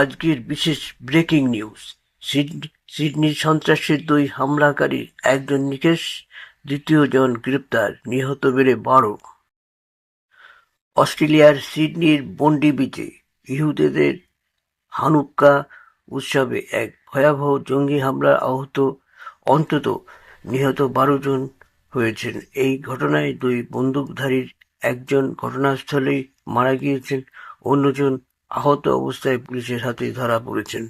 আজকের বিশেষ breaking news. Sydney সিডনির সন্ত্রাসের দুই হামলাকারী একজন নিকেশ, দ্বিতীয় জন গ্রেপ্তার, নিহত বেড়ে বারো। অস্ট্রেলিয়ার সিডনির বন্ডি বিচে ইহুদেদের হানুক্কা উৎসবে এক ভয়াবহ জঙ্গি হামলার আহত অন্তত নিহত বারো জন হয়েছেন। এই ঘটনায় দুই বন্দুকধারীর একজন ঘটনাস্থলেই মারা গিয়েছেন, অন্যজন আহত অবস্থায় পুলিশের হাতে ধরা পড়েছেন।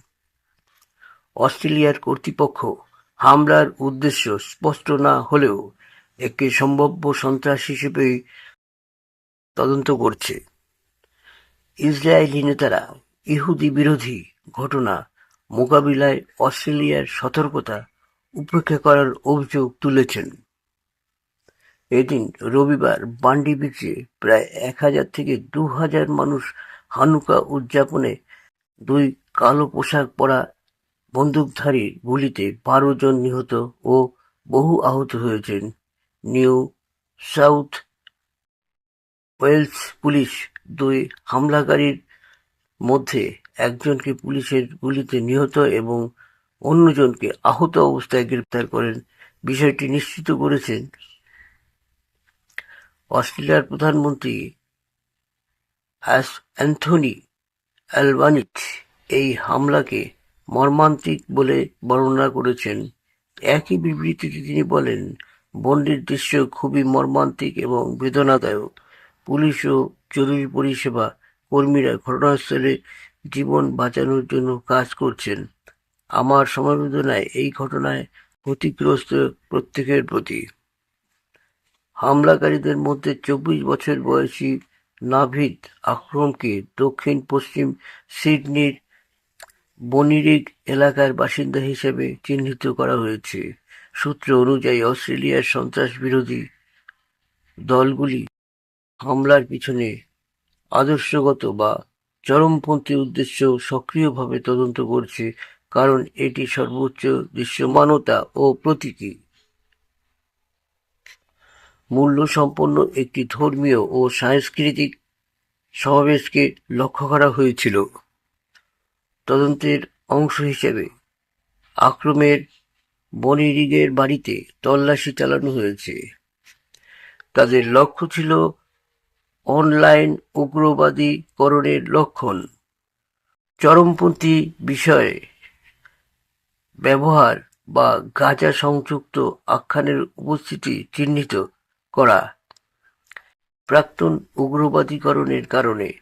অস্ট্রেলিয়ার কর্তৃপক্ষ হামলার উদ্দেশ্য স্পষ্ট না হলেও একে সম্ভাব্য সন্ত্রাস হিসেবেই তদন্ত করছে। ইসরায়েলি নেতারা ইহুদি বিরোধী ঘটনা মোকাবিলায় অস্ট্রেলিয়ার সতর্কতা উপেক্ষা করার অভিযোগ তুলেছেন। এদিন রবিবার বান্ডি বিচে প্রায় এক হাজার থেকে দু হাজার মানুষ হানুকা উদযাপনে দুই কালো পোশাক পরা বন্দুকধারীর গুলিতে বারো জন নিহত ও বহু আহত হয়েছেন। নিউ সাউথ ওয়েলস পুলিশ দুই হামলাকারীর মধ্যে একজনকে পুলিশের গুলিতে নিহত এবং অন্যজনকে আহত অবস্থায় গ্রেপ্তার করেন। বিষয়টি নিশ্চিত করেছেন অস্ট্রেলিয়ার প্রধানমন্ত্রী অ্যাস অ্যান্থনি অ্যালবানিজ এই হামলাকে মর্মান্তিক বলে বর্ণনা করেছেন, একই বিবৃতিতে তিনি বলেন বন্ডির দৃশ্য খুবই মর্মান্তিক এবং বেদনাদায়ক। পুলিশ ও জরুরি পরিষেবা কর্মীরা ঘটনাস্থলে জীবন বাঁচানোর জন্য কাজ করছেন। আমার সমবেদনায় এই ঘটনায় ক্ষতিগ্রস্ত প্রত্যেকের প্রতি। হামলাকারীদের মধ্যে চব্বিশ বছর বয়সী নাভিদ আক্রমকে দক্ষিণ পশ্চিম সিডনির বনিরিগ এলাকার বাসিন্দা হিসেবে চিহ্নিত করা হয়েছে। সূত্র অনুযায়ী অস্ট্রেলিয়ার সন্ত্রাস বিরোধী দলগুলি হামলার পিছনে আদর্শগত বা চরমপন্থী উদ্দেশ্য সক্রিয়ভাবে তদন্ত করছে, কারণ এটি সর্বোচ্চ দৃশ্যমানতা ও প্রতীকী। মূল্য সম্পন্ন একটি ধর্মীয় ও সাংস্কৃতিক সমাবেশকে লক্ষ্য করা হয়েছিল। তদন্তের অংশ হিসেবে আক্রমের বনিরিগের বাড়িতে তল্লাশি চালানো হয়েছে। তাদের লক্ষ্য ছিল অনলাইন উগ্রবাদীকরণের লক্ষণ। চরমপন্থী বিষয়ে ব্যবহার বা গাঁজা সংযুক্ত আখ্যানের উপস্থিতি চিহ্নিত করা। প্রাক্তন উগ্রবাদীকরণের কারণে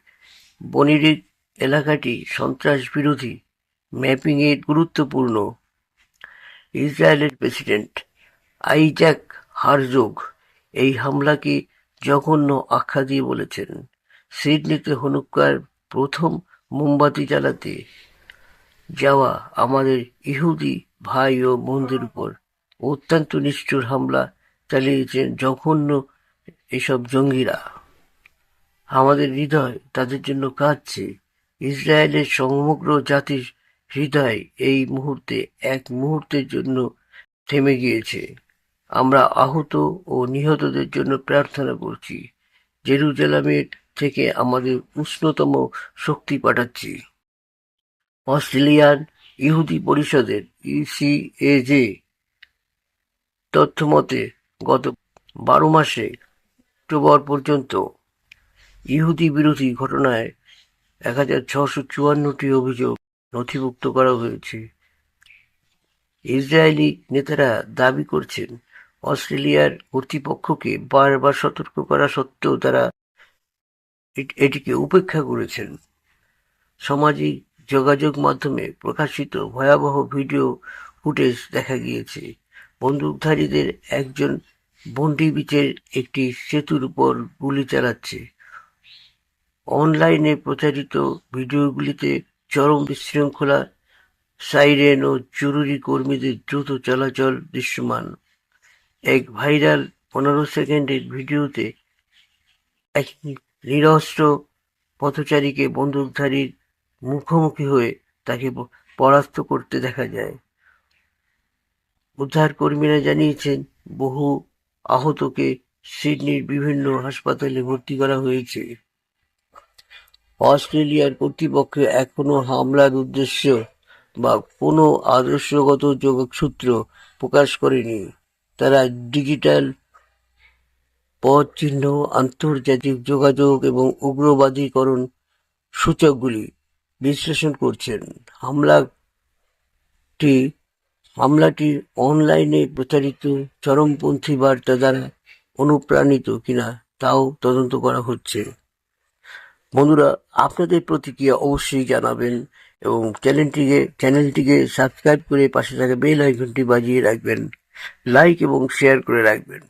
বনিরিক এলাকাটি সন্ত্রাস বিরোধী ম্যাপিংয়ে গুরুত্বপূর্ণ। ইসরায়েলের প্রেসিডেন্ট আইজ্যাক হারজোগ এই হামলাকে জঘন্য আখ্যা দিয়ে বলেছেন। সিডনিতে হনুক্কার প্রথম মোমবাতি জ্বালাতে যাওয়া আমাদের ইহুদি ভাই ও বোনদের উপর অত্যন্ত নিষ্ঠুর হামলা চালিয়েছেন জঘন্য এসব জঙ্গিরা। আমাদের হৃদয় তাদের জন্য কাঁদছে। ইসরায়েলের সমগ্র জাতির হৃদয় এই মুহূর্তে এক মুহূর্তের জন্য থেমে গিয়েছে। আমরা আহত ও নিহতদের জন্য প্রার্থনা করছি। জেরুজালামের থেকে আমাদের উষ্ণতম শক্তি পাঠাচ্ছি। অস্ট্রেলিয়ান ইহুদি পরিষদের ইসিএজে তথ্যমতে গত বারো মাসে অক্টোবর পর্যন্ত ইহুদি বিরোধী ঘটনায় এক হাজার ছশো চুয়ান্নটি অভিযোগ নথিভুক্ত করা হয়েছে। ইসরায়েলি নেতারা দাবি করছেন, অস্ট্রেলিয়ার কর্তৃপক্ষকে বারবার সতর্ক করা সত্ত্বেও তারা এট- এটিকে উপেক্ষা করেছেন। সামাজিক যোগাযোগ মাধ্যমে প্রকাশিত ভয়াবহ ভিডিও ফুটেজ দেখা গিয়েছে। বন্দুকধারীদের একজন বন্ডি বিচের একটি সেতুর উপর গুলি চালাচ্ছে। অনলাইনে প্রচারিত ভিডিওগুলিতে চরম বিশৃঙ্খলা, সাইরেন ও জরুরি কর্মীদের দ্রুত চলাচল দৃশ্যমান। এক ভাইরাল পনেরো সেকেন্ডের ভিডিওতে এক নিরস্ত্র পথচারীকে বন্দুকধারীর মুখোমুখি হয়ে তাকে পরাস্ত করতে দেখা যায়। উদ্ধার কর্মীরা জানিয়েছেন, বহু আহতকে সিডনির বিভিন্ন হাসপাতালে ভর্তি করা হয়েছে। অস্ট্রেলিয়ার কর্তৃপক্ষ এখনও হামলার উদ্দেশ্য বা কোনো আদর্শগত যোগসূত্র প্রকাশ করেনি। তারা ডিজিটাল পদচিহ্ন আন্তর্জাতিক যোগাযোগ এবং উগ্রবাদীকরণ সূচকগুলি বিশ্লেষণ করছেন। হামলাটি হামলাটি অনলাইনে প্রচারিত চরমপন্থী বার্তা দ্বারা অনুপ্রাণিত কিনা তাও তদন্ত করা হচ্ছে। বন্ধুরা, আপনাদের প্রতিক্রিয়া অবশ্যই জানাবেন এবং চ্যানেলটিকে চ্যানেলটিকে সাবস্ক্রাইব করে পাশে থাকা বেল আইকনটি বাজিয়ে রাখবেন। লাইক এবং শেয়ার করে রাখবেন।